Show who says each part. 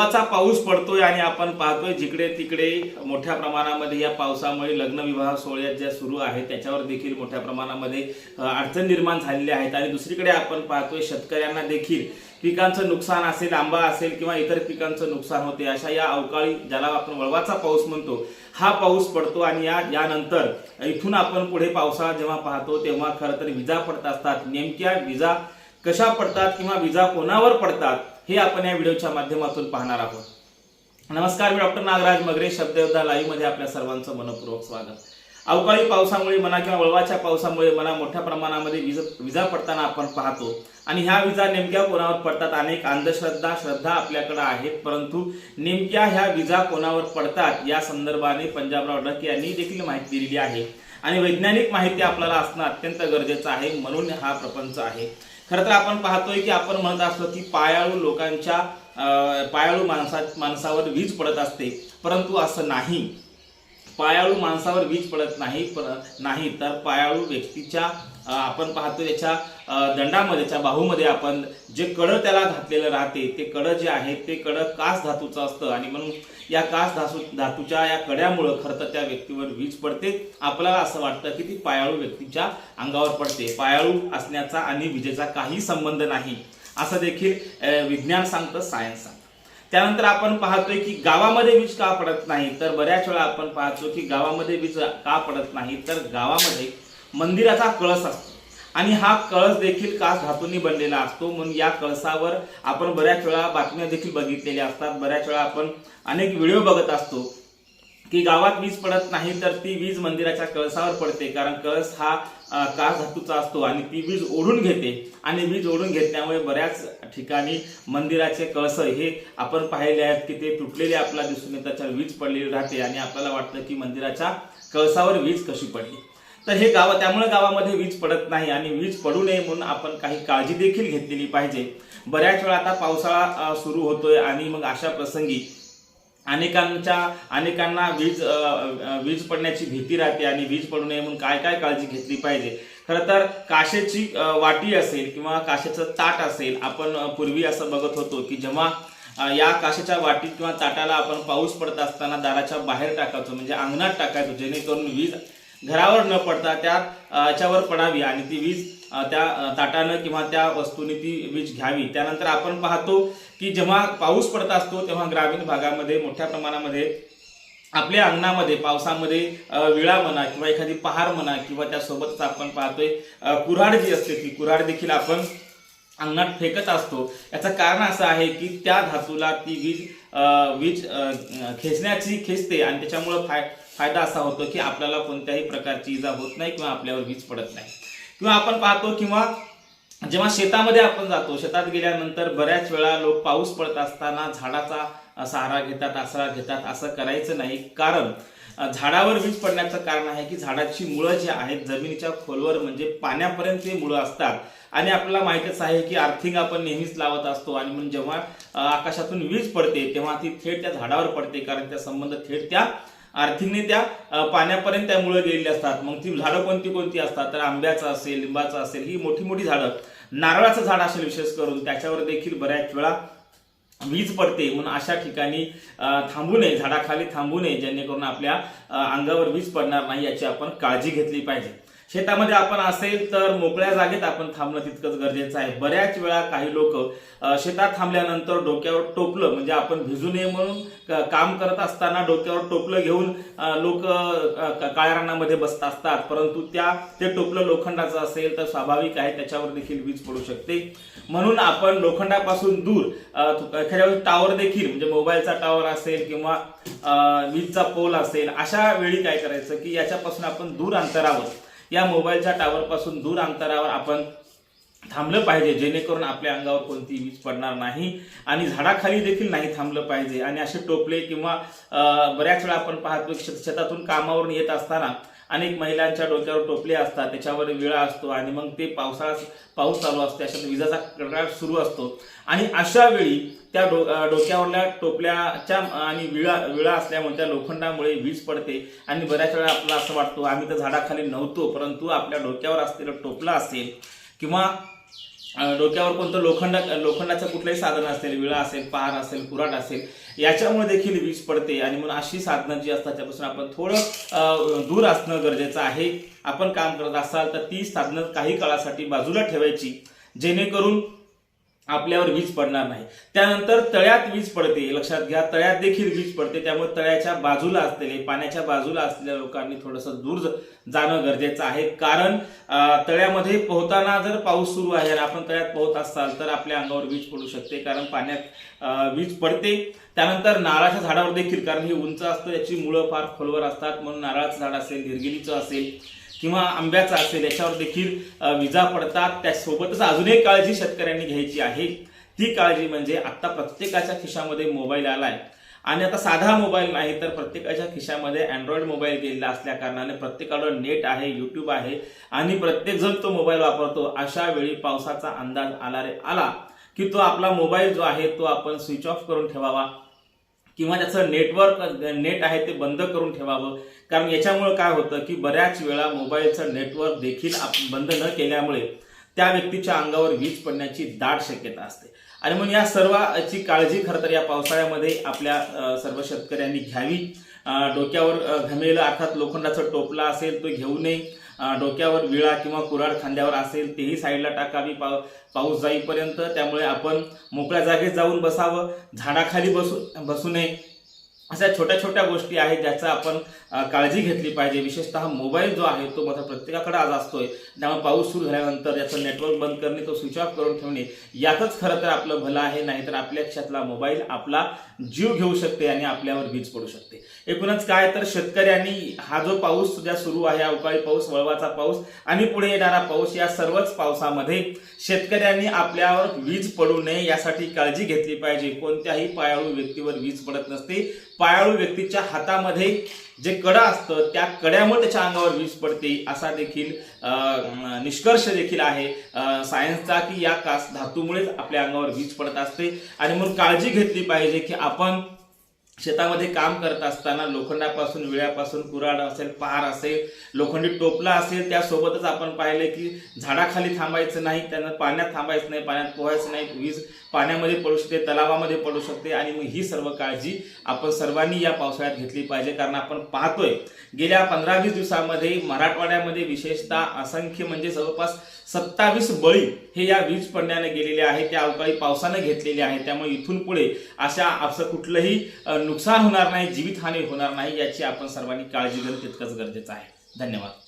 Speaker 1: वळवाचा पाऊस पडतोय आणि आपण पाहतोय जिकडे तिकडे मोठ्या प्रमाणामध्ये या पावसामुळे लग्न विवाह सोहळ्यात ज्या सुरू आहेत त्याच्यावर देखील मोठ्या प्रमाणामध्ये अडचण निर्माण झालेली आहेत. आणि दुसरीकडे आपण पाहतोय शेतकऱ्यांना देखील पिकांचं नुकसान असेल आंबा असेल किंवा इतर पिकांचं नुकसान होते अशा या अवकाळी ज्याला आपण वळवाचा पाऊस म्हणतो हा पाऊस पडतो आणि या यानंतर इथून आपण पुढे पावसाळा जेव्हा पाहतो तेव्हा खरं तर विजा पडत असतात. नेमक्या विजा कशा पडतात किंवा विजा कोणावर पडतात हे आपण या व्हिडिओच्या माध्यमातून पाहणार आहोत. नमस्कार मी डॉक्टर नागराज मगरे शब्दयोद्धा लाईव्हमध्ये आपल्या सर्वांचं मनपूर्वक स्वागत. अवकाळी पावसामुळे म्हणा किंवा वळवाच्या पावसामुळे म्हणा मोठ्या प्रमाणामध्ये विज विजा पडताना आपण पाहतो. आणि ह्या विजा नेमक्या कोणावर पडतात? अनेक अंधश्रद्धा श्रद्धा आपल्याकडे आहेत. परंतु नेमक्या ह्या विजा कोणावर पडतात? या संदर्भाने पंजाबराव डक यांनी देखील माहिती दिलेली आहे. आणि वैज्ञानिक माहिती आपल्याला असणं अत्यंत गरजेचं आहे. म्हणून हा प्रपंच आहे. खरं तर आपण पाहतोय की आपण म्हणत असतो की पायाळू लोकांच्या पायाळू माणसा माणसावर वीज पडत असते. परंतु असं नाही. पायाळू माणसावर वीज पडत नाही पर- नाही. तर पायाळू व्यक्तीच्या आपण पाहतो याच्या दंडामध्येच्या दंडामध्ये बाहूमध्ये आपण जे कडं त्याला घातलेलं राहते ते कडं जे आहे ते कडं कास धातूचं असतं आणि म्हणून या कास धातू धातूच्या या कड्यामुळं खरं तर त्या व्यक्तीवर वीज पडते. आपल्याला असं वाटतं की ती पायाळू व्यक्तीच्या अंगावर पडते. पायाळू असण्याचा आणि विजेचा काही संबंध नाही. असं देखील विज्ञान सांगतं सायन्स सांगतं. त्यानंतर आपण पाहतोय की गावामध्ये वीज का पडत नाही? तर बऱ्याच वेळा आपण पाहतो की गावामध्ये वीज का पडत नाही? तर गावामध्ये मंदिराचा कळस असतो. आणि हा कळस देखील कास धातूंनी बनलेला असतो. म्हणून या कळसावर आपण बऱ्याच वेळा बातम्या देखील बघितलेल्या असतात. बऱ्याच वेळा आपण अनेक व्हिडिओ बघत असतो की गावात वीज पडत नाही तर ती वीज मंदिराच्या कळसावर पडते. कारण कळस हा कास धातूचा असतो आणि ती वीज ओढून घेते. आणि वीज ओढून घेतल्यामुळे बऱ्याच ठिकाणी मंदिराचे कळस हे आपण पाहिले आहेत की ते तुटलेले आपल्याला दिसून येतात. वीज पडलेली राहते आणि आपल्याला वाटतं की मंदिराच्या कळसावर वीज कशी पडली. तर हे गाव त्यामुळे गावामध्ये वीज पडत नाही आणि वीज पडू नये म्हणून आपण काही काळजी देखील घेतलेली पाहिजे. बऱ्याच वेळा आता पावसाळा सुरू होतोय आणि मग अशा प्रसंगी अनेकांच्या अनेकांना वीज वीज पडण्याची भीती राहते आणि वीज पडू नये म्हणून काय काय काळजी घेतली पाहिजे? खरं तर काशेची वाटी असेल किंवा काशेचं ताट असेल आपण पूर्वी असं बघत होतो की जेव्हा या काशेच्या वाटीत किंवा ताटाला आपण पाऊस पडत असताना दाराच्या बाहेर टाकायचो म्हणजे अंगणात टाकायचो जेणेकरून वीज घरावर न पडता त्या याच्यावर पडावी आणि ती वीज त्या ताटानं किंवा त्या वस्तूने ती वीज घ्यावी. त्यानंतर आपण पाहतो की जेव्हा पाऊस पडत असतो तेव्हा ग्रामीण भागामध्ये मोठ्या प्रमाणामध्ये आपल्या अंगणामध्ये पावसामध्ये विळा म्हणा किंवा एखादी पहार म्हणा किंवा त्यासोबतच आपण पाहतोय कुऱ्हाड जी असते ती कुऱ्हाड देखील आपण अंगणात फेकत असतो. याचं कारण असं आहे की त्या धातूला ती वीज वीज खेचण्याची खेचते आणि त्याच्यामुळं फाय फायदा असा होतो की आपल्याला कोणत्याही प्रकारची इजा होत नाही किंवा आपल्यावर वीज पडत नाही. किंवा आपण पाहतो किंवा जेव्हा शेतामध्ये आपण जातो शेतात गेल्यानंतर बऱ्याच वेळा लोक पाऊस पडत असताना झाडाचा सहारा घेतात आसरा घेतात असं करायचं नाही. कारण झाडावर वीज पडण्याचं कारण आहे की झाडाची मुळं जी आहेत जमिनीच्या खोलवर म्हणजे पाण्यापर्यंत ते मुळं असतात. आणि आपल्याला माहितीच आहे की अर्थिंग आपण नेहमीच लावत असतो आणि म्हणून जेव्हा आकाशातून वीज पडते तेव्हा ती थेट त्या झाडावर पडते. कारण त्या संबंध थेट त्या आर्थिंगने त्या पाण्यापर्यंत त्या मुळं गेलेली असतात. मग ती झाडं कोणती कोणती असतात? तर आंब्याचं असेल लिंबाचं असेल ही मोठी मोठी झाडं. नारळाचं झाड असेल विशेष करून त्याच्यावर देखील बऱ्याच वेळा वीज पडते. म्हणून अशा ठिकाणी थांबू नये झाडाखाली थांबू नये जेणेकरून आपल्या अंगावर वीज पडणार नाही याची आपण काळजी घेतली पाहिजे. शेतामध्ये आपण असेल तर मोकळ्या जागेत आपण थांबणं तितकंच गरजेचं आहे. बऱ्याच वेळा काही लोक शेतात थांबल्यानंतर डोक्यावर टोपलं म्हणजे आपण भिजू नये म्हणून काम करत असताना डोक्यावर टोपलं घेऊन लोक काळ्या रानामध्ये बसत असतात. परंतु त्या ते टोपलं लोखंडाचं असेल तर स्वाभाविक आहे त्याच्यावर देखील वीज पडू शकते. म्हणून आपण लोखंडापासून दूर एखाद्या वेळी टावर देखील म्हणजे मोबाईलचा टावर असेल किंवा वीजचा पोल असेल अशा वेळी काय करायचं की याच्यापासून आपण दूर अंतरावर या मोबाईलच्या टावरपासून दूर अंतरावर आपण थांबलं पाहिजे जेणेकरून आपल्या अंगावर कोणती वीज पडणार नाही आणि झाडाखाली देखील नाही थांबलं पाहिजे. आणि असे टोपले किंवा बऱ्याच वेळा आपण पाहतो शेत- शेतातून कामावरून येत असताना अनेक महिलांच्या डोक्यावर टोपले असतात त्याच्यावर विळा असतो आणि मग ते पावसाळा पाऊस चालू असतो अशा विजाचा कडकडाट सुरू असतो. आणि अशा वेळी त्या डो डोक्यावरल्या टोपल्याच्या आणि विळा विळा असल्यामुळे त्या लोखंडामुळे वीज पडते आणि बऱ्याच वेळा आपल्याला असं वाटतो आम्ही तर झाडाखाली नव्हतो परंतु आपल्या डोक्यावर असलेलं टोपलं असेल किंवा डोक्यावर कोणतं लोखंड लोखंडाचं कुठलंही साधन असेल विळा असेल पहार असेल कुराट असेल याच्यामुळे देखील वीज पडते. आणि म्हणून अशी साधनं जी असतात त्यापासून आपण थोडं दूर असणं गरजेचं आहे. आपण काम करत असाल तर ती साधनं काही काळासाठी बाजूला ठेवायची. जेणेकरून आपल्यावर वीज पडणार नाही. त्यानंतर तळ्यात वीज पडते लक्षात घ्या तळ्यात देखील वीज पडते त्यामुळे तळ्याच्या बाजूला असलेले पाण्याच्या बाजूला असलेल्या लोकांनी थोडंसं दूर जाणं गरजेचं आहे. कारण तळ्यामध्ये पोहताना जर पाऊस सुरू आहे आणि आपण तळ्यात पोहत असाल तर आपल्या अंगावर वीज पडू शकते. कारण पाण्यात वीज पडते. त्यानंतर नारळाच्या झाडावर देखील कारण हे उंच असतं याची मुळं फार खोलवर असतात म्हणून नारळाचं झाड असेल निर्गिलीचं असेल किंवा आंब्याचा असेल याच्यावर देखील विजा पडतात. त्यासोबतच अजून एक काळजी शेतकऱ्यांनी घ्यायची आहे. ती काळजी म्हणजे आत्ता प्रत्येकाच्या खिशामध्ये मोबाईल आलाय. आणि आता साधा मोबाईल नाही तर प्रत्येकाच्या खिशामध्ये अँड्रॉइड मोबाईल गेलेला असल्या कारणाने प्रत्येकाकडे नेट आहे युट्यूब आहे. आणि प्रत्येकजण तो मोबाईल वापरतो. अशा वेळी पावसाचा अंदाज आला रे आला की तो आपला मोबाईल जो आहे तो आपण स्विच ऑफ करून ठेवावा. किंवा त्याचं नेटवर्क नेट आहे ते बंद करून ठेवावं. कारण याच्यामुळे काय होतं की बऱ्याच वेळा मोबाईलचं नेटवर्क देखील आप- बंद न केल्यामुळे त्या व्यक्तीच्या अंगावर वीज पडण्याची दाट शक्यता असते. आणि म्हणून या सर्वाची काळजी खरं तर या पावसाळ्यामध्ये आपल्या सर्व शेतकऱ्यांनी घ्यावी. डोक्यावर अ, घमेलं अर्थात लोखंडाचं टोपला असेल तो घेऊ नये. डोक्यावर विळा किंवा कुराड खांद्यावर असेल तेही साईडला टाकावी. पाव पाऊस जाईपर्यंत त्यामुळे आपण मोकळ्या जागेत जाऊन बसावं. झाडाखाली बसू बसू नये. अशा छोट्या छोट्या गोष्टी आहेत ज्याचा आपण काळजी घेतली पाहिजे. विशेषतः मोबाईल जो आहे तो मात्र प्रत्येकाकडे आज असतोय. त्यामुळे पाऊस सुरू झाल्यानंतर याचं नेटवर्क बंद करणे तो स्विच ऑफ करून ठेवणे यातच खरं तर आपलं भलं आहे. नाहीतर आपल्या क्षेत्रातला मोबाईल आपला जीव घेऊ शकते आणि आपल्यावर वीज पडू शकते. एकूणच काय तर शेतकऱ्यांनी हा जो पाऊस सध्या सुरू आहे अवकाळी पाऊस वळवाचा पाऊस आणि पुढे येणारा पाऊस या सर्वच पावसामध्ये शेतकऱ्यांनी आपल्यावर वीज पडू नये यासाठी काळजी घेतली पाहिजे. कोणत्याही पायाळू व्यक्तीवर वीज पडत नसते. पायाळू व्यक्तीच्या हातामध्ये जे कडा असतं त्या कड्यामुळे त्याच्या अंगावर वीज पडते. असा देखील निष्कर्ष देखील आहे. सायन्सचा की या कास धातूमुळेच आपल्या अंगावर वीज पडत असते. आणि म्हणून काळजी घेतली पाहिजे की आपण शेतामध्ये काम करत असताना लोखंडापासून विळ्यापासून कुराड असेल पहार असेल लोखंडी टोपला असेल त्यासोबतच आपण पाहिलं की झाडाखाली थांबायचं नाही त्यांना पाण्यात थांबायचं नाही पाण्यात पोहायचं नाही वीज पाण्यामध्ये पडू शकते तलावामध्ये पडू शकते आणि मग ही सर्व काळजी आपण सर्वांनी या पावसाळ्यात घेतली पाहिजे. कारण आपण पाहतोय गेल्या पंधरा वीस दिवसामध्ये मराठवाड्यामध्ये विशेषतः असंख्य म्हणजे जवळपास सत्तावीस बळी हे या वीज पडण्याने गेलेले आहे त्या अवकाळी पावसाने घेतलेले आहे त्यामुळे इथून पुढे अशा असं कुठलंही नुकसान होणार नाही जीवितहानी होणार नाही याची आपण सर्वांनी काळजी घेणं तितकंच गरजेचं आहे. धन्यवाद.